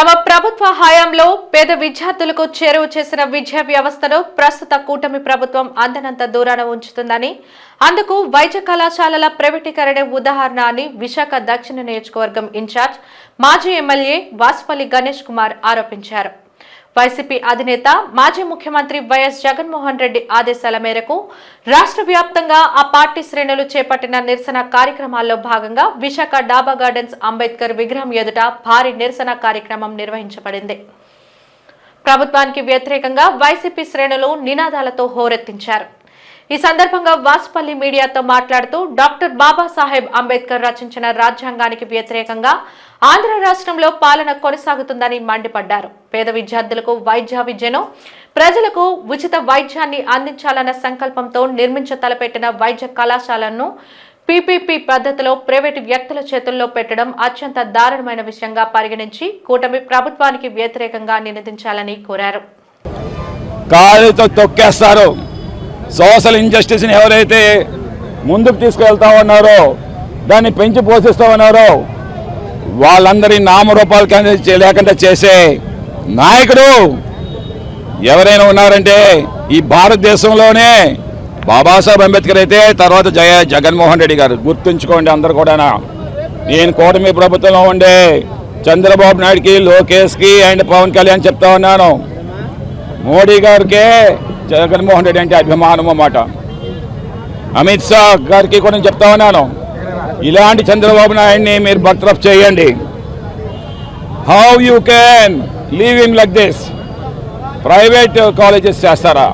తమ ప్రభుత్వ హయాంలో పేద విద్యార్థులకు చేరువ చేసిన విద్యా వ్యవస్థను ప్రస్తుత కూటమి ప్రభుత్వం అందనంత దూరాన ఉంచుతుందని అందుకు వైద్య కళాశాలల ప్రైవేటీకరణే ఉదాహరణ అని విశాఖ దక్షిణ నియోజకవర్గం ఇన్ఛార్జ్ మాజీ ఎమ్మెల్యే వాసుపల్లి గణేష్ కుమార్ ఆరోపించారు. వైసీపీ అధినేత మాజీ ముఖ్యమంత్రి వైఎస్ జగన్మోహన్ రెడ్డి ఆదేశాల మేరకు రాష్ట్ర వ్యాప్తంగా ఆ పార్టీ శ్రేణులు చేపట్టిన నిరసన కార్యక్రమాల్లో భాగంగా విశాఖ డాబా గార్డెన్స్ అంబేద్కర్ విగ్రహం ఎదుట భారీ నిరసన కార్యక్రమం నిర్వహించబడింది. ప్రభుత్వానికి వ్యతిరేకంగా వైసీపీ శ్రేణులు నినాదాలతో హోరెత్తించారు. ఈ సందర్భంగా వాసుపల్లి మీడియాతో మాట్లాడుతూ డాక్టర్ బాబాసాహెబ్ అంబేద్కర్ రచించిన రాజ్యాంగానికి వ్యతిరేకంగా ఆంధ్ర రాష్ట్రంలో పాలన కొనసాగుతుందని మండిపడ్డారు. పేద విద్యార్థులకు వైద్య విద్యను ప్రజలకు ఉచిత వైద్యాన్ని అందించాలన్న సంకల్పంతో నిర్మించ తలపెట్టిన వైద్య కళాశాలను పీపీపీ పద్ధతిలో ప్రైవేటు వ్యక్తుల చేతుల్లో పెట్టడం అత్యంత దారుణమైన విషయంగా పరిగణించి కూటమి ప్రభుత్వానికి వ్యతిరేకంగా నినదించాలని కోరారు. కాలుతో తొక్కేస్తారు. సోషల్ ఇంజస్టిస్ని ఎవరైతే ముందుకు తీసుకువెళ్తా ఉన్నారో దాన్ని పెంచి పోషిస్తూ ఉన్నారో వాళ్ళందరి నామరూపాలు కానీ లేకుండా చేసే నాయకుడు ఎవరైనా ఉన్నారంటే ఈ భారతదేశంలోనే బాబాసాహెబ్ అంబేద్కర్ అయితే తర్వాత జయ జగన్మోహన్ రెడ్డి గారు. గుర్తుంచుకోండి అందరు కూడా నేను కూటమి ప్రభుత్వంలో ఉండే చంద్రబాబు నాయుడుకి లోకేష్కి అండ్ పవన్ కళ్యాణ్ చెప్తా ఉన్నాను. మోడీ గారికే జగన్మోహన్ రెడ్డి అంటే అభిమానం అన్నమాట. అమిత్ షా గారికి కూడా నేను చెప్తా ఉన్నాను. ఇలాంటి చంద్రబాబు నాయుడిని మీరు బర్తరఫ్ చేయండి. How you can leave in like this private colleges చేస్తారా?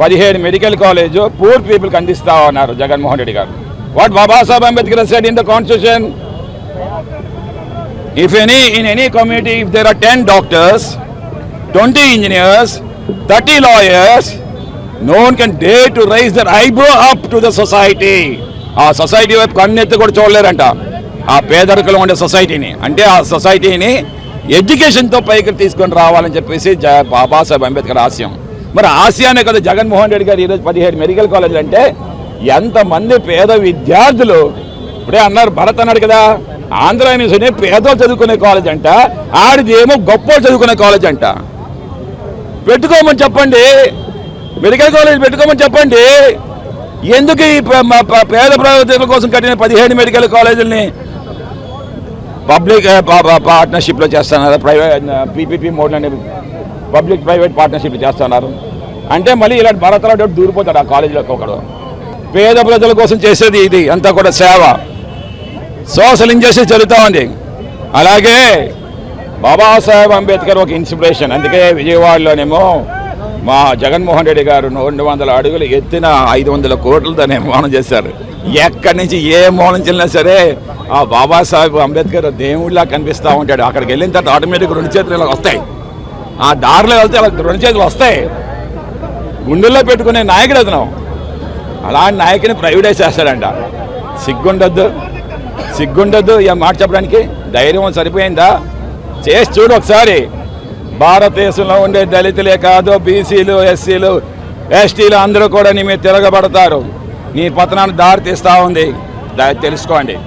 పదిహేడు మెడికల్ కాలేజ్ పూర్ పీపుల్కి అందిస్తా ఉన్నారు జగన్మోహన్ రెడ్డి గారు. What Babasaheb Ambedkar said in the constitution if any in any community if there are 10 doctors 20 engineers 30 lawyers no one can dare to raise their eyebrow up to the society. ఆ society వైపు కన్నెత్తి కూడా చూడలేరంట. ఆ పేదరికలో ఉండే సొసైటీని అంటే ఆ సొసైటీని ఎడ్యుకేషన్తో పైకి తీసుకొని రావాలని చెప్పేసి జ బాబాసాహెబ్ అంబేద్కర్ ఆశయం. మరి ఆశయానే కదా జగన్మోహన్ రెడ్డి గారు ఈరోజు పదిహేడు మెడికల్ కాలేజీలు అంటే ఎంతమంది పేద విద్యార్థులు ఇప్పుడే అన్నారు భరత్ అన్నాడు కదా ఆంధ్ర యూనివర్సిటీ పేదలు చదువుకునే కాలేజ్ అంట ఆడిది ఏమో గొప్ప చదువుకునే కాలేజ్ అంట. పెట్టుకోమని చెప్పండి. మెడికల్ కాలేజ్ పెట్టుకోమని చెప్పండి. ఎందుకు ఈ పేద ప్రజల కోసం కట్టిన పదిహేడు మెడికల్ కాలేజీలని పబ్లిక్ పార్ట్నర్షిప్లో చేస్తున్నారు? ప్రైవేట్ పీపీపీ మోడల్ అనే పబ్లిక్ ప్రైవేట్ పార్ట్నర్షిప్ చేస్తున్నారు. అంటే మళ్ళీ ఇలాంటి భరతలో దూరిపోతాడు ఆ కాలేజీలోకి ఒకడు. పేద ప్రజల కోసం చేసేది ఇది అంతా కూడా సేవ. సోషల్ ఇంజస్టిస్ జరుగుతూ ఉంది. అలాగే బాబాసాహెబ్ అంబేద్కర్ ఒక ఇన్స్పిరేషన్. అందుకే విజయవాడలోనేమో మా జగన్మోహన్ రెడ్డి గారు రెండు వందల అడుగులు ఎత్తిన ఐదు వందల కోట్లతో నిర్మాణం చేశారు. ఎక్కడి నుంచి ఏ మూలం చెల్లినా సరే ఆ బాబాసాహెబ్ అంబేద్కర్ దేవుడిలా కనిపిస్తూ ఉంటాడు. అక్కడికి వెళ్ళిన తర్వాత ఆటోమేటిక్ రెండు చేతులు ఇలా వస్తాయి. ఆ దారిలో వెళ్తే అలా రెండు చేతులు వస్తాయి. గుండెల్లో పెట్టుకునే నాయకుడు అతను. అలాంటి నాయకుని ప్రైవేటైజ్ చేస్తాడంట. సిగ్గుండొద్దు. సిగ్గుండొద్దు ఇక మాట చెప్పడానికి. ధైర్యం సరిపోయిందా? చేసి చూడు ఒకసారి. భారతదేశంలో ఉండే దళితులే కాదు బీసీలు ఎస్సీలు ఎస్టీలు అందరూ కూడా నీ మీద తిరగబడతారు. నీ పతనాన్ని దారి తీస్తూ ఉంది. తెలుసుకోండి.